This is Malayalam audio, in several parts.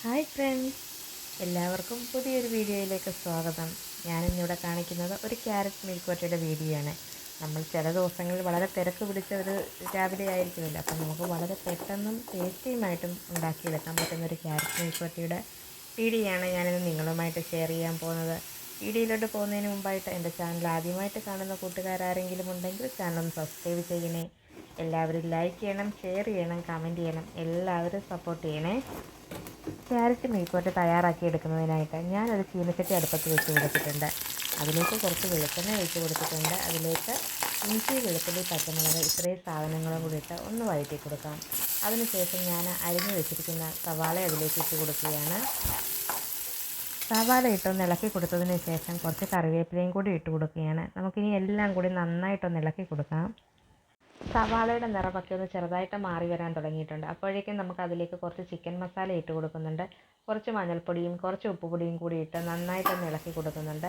Hi friends. എല്ലാവർക്കും പുതിയൊരു വീഡിയോയിലേക്ക് സ്വാഗതം. ഞാനിന്നിവിടെ കാണിക്കുന്നത് ഒരു ക്യാരറ്റ് മെഴുക്കുവരട്ടിയുടെ വീഡിയോ ആണ് നമ്മൾ ചില ദിവസങ്ങളിൽ വളരെ തിരക്ക് പിടിച്ച ഒരു രാവിലെ ആയിരിക്കുമല്ലോ അപ്പം നമുക്ക് വളരെ പെട്ടെന്നും ടേസ്റ്റിയുമായിട്ടും ഉണ്ടാക്കിയെടുക്കാൻ പറ്റുന്ന ഒരു ക്യാരറ്റ് മിൽക്ക് വീഡിയോ ആണ് ഞാനിന്ന് നിങ്ങളുമായിട്ട് ഷെയർ ചെയ്യാൻ പോകുന്നത്. വീഡിയോയിലോട്ട് പോകുന്നതിന് മുമ്പായിട്ട് എന്റെ ചാനൽ ആദ്യമായിട്ട് കാണുന്ന കൂട്ടുകാരാരെങ്കിലും ഉണ്ടെങ്കിൽ ചാനൽ സബ്സ്ക്രൈബ് ചെയ്യണേ. എല്ലാവരും ലൈക്ക് ചെയ്യണം ഷെയർ ചെയ്യണം കമന്റ് ചെയ്യണം. എല്ലാവരും സപ്പോർട്ട് ചെയ്യണേ. ക്യാരറ്റ് മെഴുക്കോട്ട് തയ്യാറാക്കി എടുക്കുന്നതിനായിട്ട് ഞാനൊരു ചീനച്ചട്ടി അടുപ്പത്ത് വെച്ച് കൊടുത്തിട്ടുണ്ട്. അതിലേക്ക് കുറച്ച് വെളിച്ചെണ്ണ ഒഴിച്ച് കൊടുത്തിട്ടുണ്ട്. അതിലേക്ക് ഇഞ്ചി വെളുത്തുള്ളി പച്ചമുളക് ഇത്രയും സാധനങ്ങളും കൂടി ഇട്ട് ഒന്ന് വഴറ്റി കൊടുക്കാം. അതിനുശേഷം ഞാൻ അരിഞ്ഞു വെച്ചിരിക്കുന്ന സവാള അതിലേക്ക് ഇട്ട് കൊടുക്കുകയാണ്. സവാള ഇട്ടൊന്ന് ഇളക്കി കൊടുത്തതിന് ശേഷം കുറച്ച് കറിവേപ്പിലയും കൂടി ഇട്ട് കൊടുക്കുകയാണ്. നമുക്കിനി എല്ലാം കൂടി നന്നായിട്ടൊന്ന് ഇളക്കി കൊടുക്കാം. സവാളയുടെ നിറമൊക്കെ ഒന്ന് ചെറുതായിട്ട് മാറി വരാൻ തുടങ്ങിയിട്ടുണ്ട്. അപ്പോഴേക്കും നമുക്ക് അതിലേക്ക് കുറച്ച് ചിക്കൻ മസാല ഇട്ട് കൊടുക്കുന്നുണ്ട്. കുറച്ച് മഞ്ഞൾപ്പൊടിയും കുറച്ച് ഉപ്പുപൊടിയും കൂടി ഇട്ട് നന്നായിട്ടൊന്ന് ഇളക്കി കൊടുക്കുന്നുണ്ട്.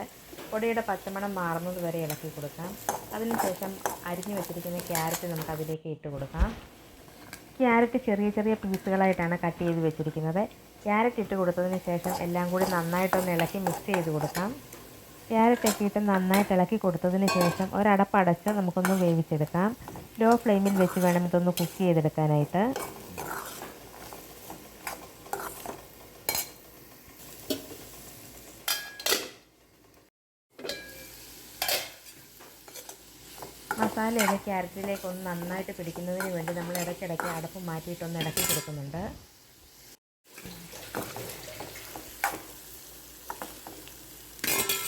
പൊടിയുടെ പച്ചമണം മാറുന്നത് വരെ ഇളക്കി കൊടുക്കാം. അതിനുശേഷം അരിഞ്ഞു വെച്ചിരിക്കുന്ന ക്യാരറ്റ് നമുക്ക് അതിലേക്ക് ഇട്ട് കൊടുക്കാം. ക്യാരറ്റ് ചെറിയ ചെറിയ പീസുകളായിട്ടാണ് കട്ട് ചെയ്ത് വെച്ചിരിക്കുന്നത്. ക്യാരറ്റ് ഇട്ട് കൊടുത്തതിന് ശേഷം എല്ലാം കൂടി നന്നായിട്ടൊന്ന് ഇളക്കി മിക്സ് ചെയ്ത് കൊടുക്കാം. ക്യാരറ്റ് ഒക്കെ ഇട്ട് നന്നായിട്ട് ഇളക്കി കൊടുത്തതിന് ശേഷം ഒരടപ്പടച്ച് നമുക്കൊന്ന് വേവിച്ചെടുക്കാം. ലോ ഫ്ലെയിമിൽ വെച്ച് വേണം ഇതൊന്ന് കുക്ക് ചെയ്തെടുക്കാനായിട്ട്. മസാലയൊക്കെ ക്യാരറ്റിലേക്ക് ഒന്ന് നന്നായിട്ട് പിടിക്കുന്നതിന് വേണ്ടി നമ്മൾ ഇടയ്ക്കിടയ്ക്ക് അടപ്പ് മാറ്റിയിട്ടൊന്ന് ഇടയ്ക്ക് കൊടുക്കുന്നുണ്ട്.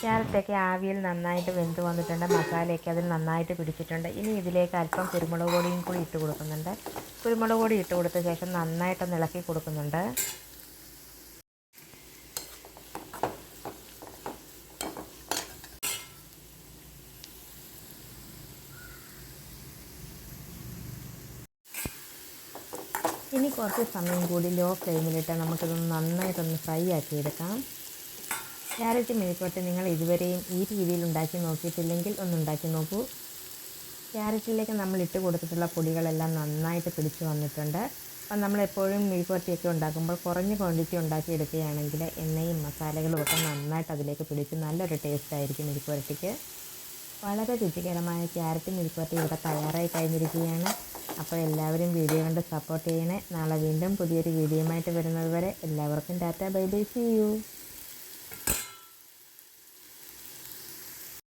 ക്യാരറ്റൊക്കെ ആവിയിൽ നന്നായിട്ട് വെന്ത് വന്നിട്ടുണ്ട് മസാലയൊക്കെ അതിൽ നന്നായിട്ട് പിടിച്ചിട്ടുണ്ട്. ഇനി ഇതിലേക്ക് അല്പം കുരുമുളക് പൊടിയും കൂടി ഇട്ട് കൊടുക്കുന്നുണ്ട്. കുരുമുളക് പൊടി ഇട്ട് കൊടുത്ത ശേഷം നന്നായിട്ടൊന്ന് ഇളക്കി കൊടുക്കുന്നുണ്ട്. ഇനി കുറച്ച് സമയം കൂടി ലോ ഫ്ലെയിമിലിട്ട് നമുക്കിതൊന്ന് നന്നായിട്ടൊന്ന് ഫ്രൈ ആക്കി എടുക്കാം ക്യാരറ്റ് മെഴുക്കുവരട്ടി നിങ്ങൾ ഇതുവരെയും ഈ രീതിയിൽ ഉണ്ടാക്കി നോക്കിയിട്ടില്ലെങ്കിൽ ഒന്നുണ്ടാക്കി നോക്കൂ. ക്യാരറ്റിലേക്ക് നമ്മൾ ഇട്ട് കൊടുത്തിട്ടുള്ള പൊടികളെല്ലാം നന്നായിട്ട് പിടിച്ച് വന്നിട്ടുണ്ട്. അപ്പം നമ്മൾ എപ്പോഴും മെഴുക്കുവരട്ടിയൊക്കെ ഉണ്ടാക്കുമ്പോൾ കുറഞ്ഞ ക്വാണ്ടിറ്റി ഉണ്ടാക്കി എടുക്കുകയാണെങ്കിൽ എണ്ണയും മസാലകളും ഒക്കെ നന്നായിട്ട് അതിലേക്ക് പിടിച്ച് നല്ലൊരു ടേസ്റ്റ് ആയിരിക്കും മെഴുക്കുവരട്ടിക്ക്. വളരെ രുചികരമായ ക്യാരറ്റ് മെഴുക്കുവരട്ടി ഇവിടെ തയ്യാറായി കഴിഞ്ഞിരിക്കുകയാണ്. അപ്പോൾ എല്ലാവരും വീഡിയോ കണ്ട് സപ്പോർട്ട് ചെയ്യണേ. നാളെ വീണ്ടും പുതിയൊരു വീഡിയോയുമായിട്ട് വരുന്നത് വരെ എല്ലാവർക്കും tata bye bye see you